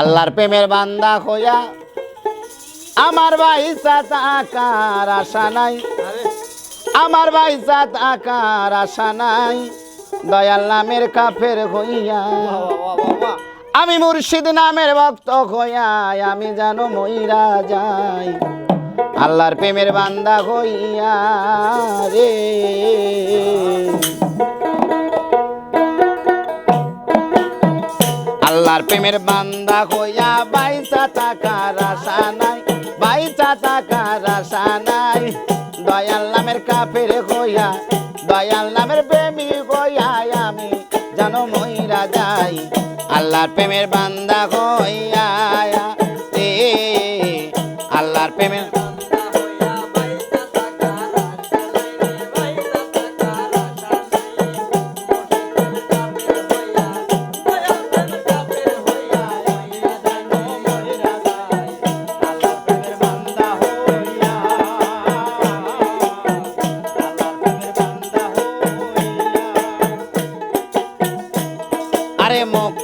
আল্লাহর প্রেমের বান্দা হইয়া আমার বাইসা থাকার আশা নাই। আমার বাইসা থাকার আশা নাই। দয়াল নামের কাফের হইয়া আমি মুর্শিদ নামের ভক্ত হইয়া আমি জানো মইরা যাই। আল্লাহর প্রেমের বান্দা হইয়া রে। আল্লাহর প্রেমের বান্দা হইয়া বাইসা থাকার আশা নাই বাইসা থাকার আশা নাই। দয়াল নামের কাপের হইয়া, দয়াল নামের প্রেমী হইয়া আমি জানো মহিরা যাই। আল্লাহর প্রেমের বান্দা হইয়া রে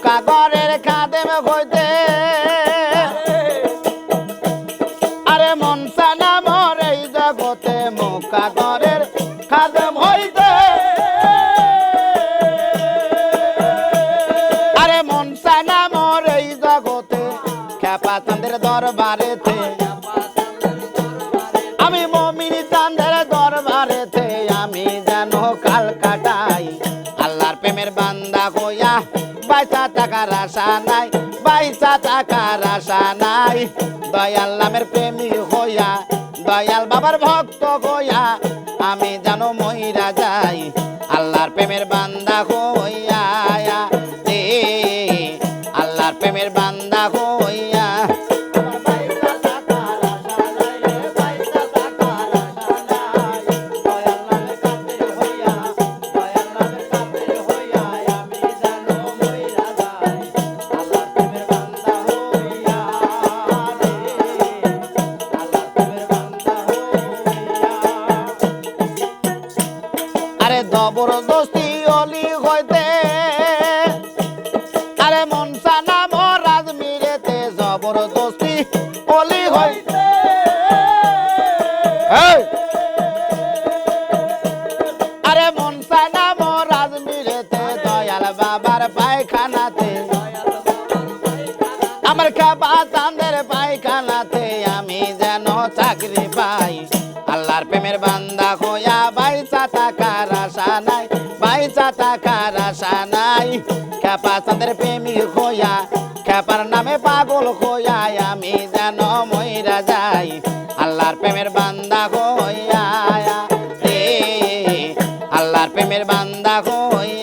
ঘরের খাদেম হইতে। আরে মনসা নামর এই জগতে মক্কা ঘরের খাদেম হইতে। আরে মনসা নামর এই জগতে খ্যাপা চাঁদের দরবারেতে টাকার আশা নাই নাই। দয়াল নামের প্রেমী দয়াল বাবার ভক্ত হইয়া, আমি যেন মহিরা যাই। আল্লাহর প্রেমের বান্দা হইয়া আমি যেন চাকরি পাই। আল্লাহর প্রেমের বান্দা হইয়া বাইসা টাকার আশা নাই বাইসা টাকার আশা নাই। খেপা চাঁদের প্রেমী হইয়া, খেপার নামে পাগল হইয়া আমি যেন মইরা যাই। আল্লাহর প্রেমের বান্দা হইয়া আল্লাহর প্রেমের বান্দা হইয়া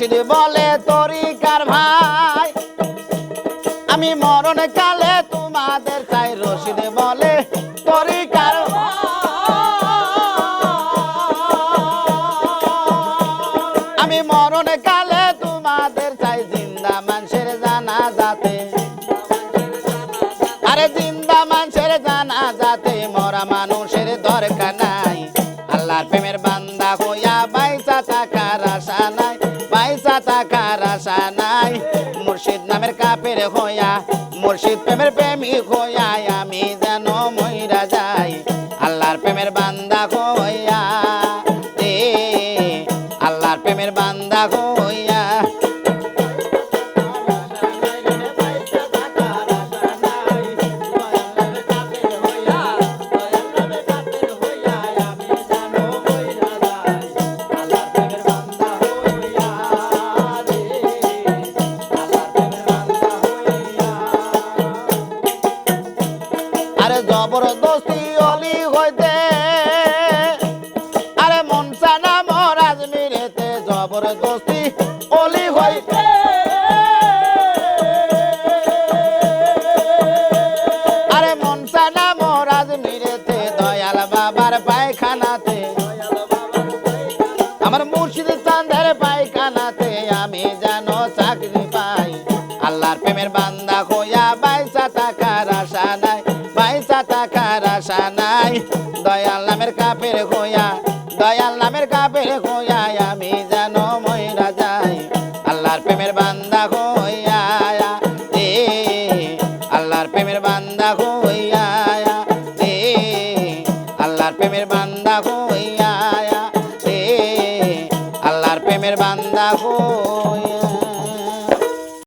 আরে রশিদ বলে তরিকার ভাই। আমি মরণ কালে তোমাদের চাই রশিদ বলে তরিকার আমি মরণ কালে তোমাদের চাই জিন্দা মানুষের জানা যাতে আশা নাই। মুর্শিদ নামের কাপের হইয়া, মুর্শিদ প্রেমের প্রেমিক হইয়া আমি যেন মহিরা যাই। আল্লাহর প্রেমের বান্দা চাকরি পাই। আল্লাহর প্রেমের বান্দা হইয়া বাইসা টাকার আশা নাই বাইসা টাকার আশা নাই। দয়াল নামের কাপের হইয়া, দয়াল নামের কাপের হইয়া